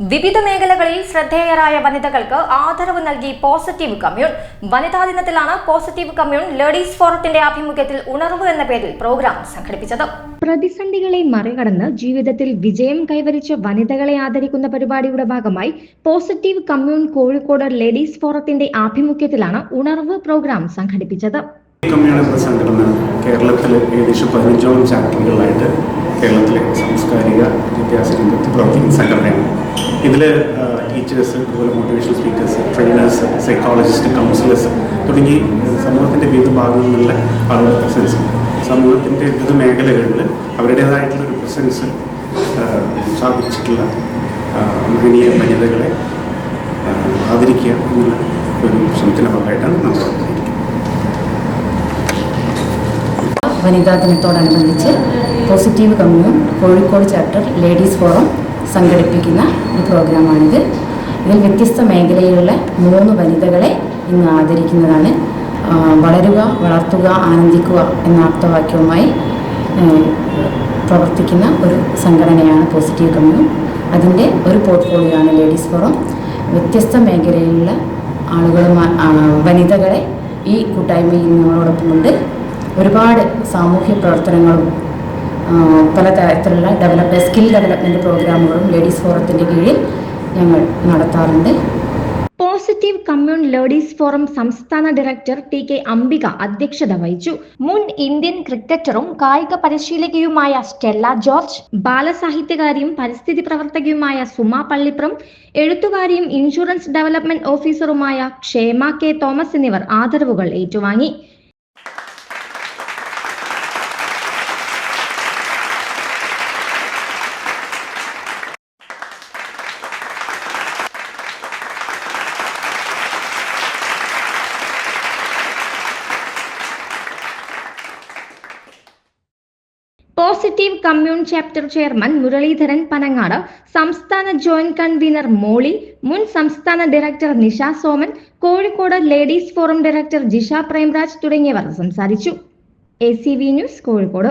വിവിധ മേഖലകളിൽ ശ്രദ്ധേയരായ വനിതകൾക്ക് ആദരവ് നൽകി പോസിറ്റീവ് കമ്മ്യൂൺ. വനിതാ ദിനത്തിലാണ് പോസിറ്റീവ് കമ്മ്യൂൺ ലേഡീസ് ഫോറത്തിന്റെ ആഭിമുഖ്യത്തിൽ ഉണർവ് എന്ന പേരിൽ പ്രോഗ്രാം സംഘടിപ്പിച്ചത്. പ്രതിസന്ധികളെ മറികടന്ന് ജീവിതത്തിൽ വിജയം കൈവരിച്ച വനിതകളെ ആദരിക്കുന്ന പരിപാടിയുടെ ഭാഗമായി പോസിറ്റീവ് കമ്മ്യൂൺ കോഴിക്കോട് ലേഡീസ് ഫോറത്തിന്റെ ആഭിമുഖ്യത്തിലാണ് ഉണർവ് പ്രോഗ്രാം സംഘടിപ്പിച്ചത്. കമ്മ്യൂണിറ്റി സംഘടന കേരളത്തിൽ ഏകദേശം പതിനഞ്ചോളം ചാപ്റ്ററുകളായിട്ട് കേരളത്തിലെ സാംസ്കാരിക വിദ്യാഭ്യാസ രംഗത്ത് പ്രവർത്തിക്കുന്ന സംഘടനയാണ് ഇതിൽ ടീച്ചേഴ്സ് അതുപോലെ motivational speakers trainers psychologist counsellors തുടങ്ങി സമൂഹത്തിന്റെ വിവിധ ഭാഗങ്ങളിൽ ആളുകളുടെ പ്രസൻസ് സമൂഹത്തിന്റെ വിവിധ മേഖലകളിൽ അവരുടേതായിട്ടുള്ള ഒരു പ്രസൻസ് സ്ഥാപിച്ചിട്ടുള്ള മഹനീയ വനിതകളെ ആദരിക്കുക എന്നുള്ള ഒരു ശ്രമത്തിന്റെ ഭാഗമായിട്ടാണ് നമ്മൾ വനിതാ ദിനത്തോടനുബന്ധിച്ച് Positive Commune Kozhikode chapter Ladies Forum സംഘടിപ്പിക്കുന്ന ഒരു പ്രോഗ്രാമാണിത്. ഇതിൽ വ്യത്യസ്ത മേഖലയിലുള്ള മൂന്ന് വനിതകളെ ഇന്ന് ആദരിക്കുന്നതാണ്. വളരുക വളർത്തുക ആനന്ദിക്കുക എന്ന ആപ്തവാക്യവുമായി പ്രവർത്തിക്കുന്ന ഒരു സംഘടനയാണ് പോസിറ്റീവ് കമ്മ്യൂൺ. അതിന്റെ ഒരു പോർട്ട്ഫോളിയോ ആണ് ലേഡീസ് ഫോറം. വ്യത്യസ്ത മേഖലയിലുള്ള ആളുകളുമായി വനിതകളെ ഈ കൂട്ടായ്മയിൽ നമ്മളോടൊപ്പമുണ്ട് ഒരുപാട് സാമൂഹ്യ പ്രവർത്തനങ്ങളും ആ, പലതരത്തിലുള്ള ഡെവലപ്പ് സ്കിൽ ഡെവലപ്മെന്റ് പ്രോഗ്രാമുകളും ലേഡീസ് ഫോറത്തിന്റെ കീഴിൽ ഞങ്ങൾ നടത്താറുണ്ട്. പോസിറ്റീവ് കമ്മ്യൂൺ ലേഡീസ് ഫോറം സംസ്ഥാന ഡയറക്ടർ ടി കെ അംബിക അധ്യക്ഷത വഹിച്ചു. മുൻ ഇന്ത്യൻ ക്രിക്കറ്ററും കായിക പരിശീലകയുമായ സ്റ്റെല്ല ജോർജ് ബാലസാഹിത്യകാരിയും പരിസ്ഥിതി പ്രവർത്തകയുമായ സുമ പള്ളിപ്രം എഴുത്തുകാരിയും ഇൻഷുറൻസ് ഡെവലപ്മെന്റ് ഓഫീസറുമായ ക്ഷേമ കെ തോമസ് എന്നിവർ ആദരവുകൾ ഏറ്റുവാങ്ങി. Positive Commune chapter chairman Muralidharan Panangad സംസ്ഥാന ജോയിന്റ് കൺവീനർ മോളി മുൻ സംസ്ഥാന director Nisha Soman Kozhikode Ladies Forum director Jisha Premraj തുടങ്ങിയവർ സംസാരിച്ചു. A news Kozhikode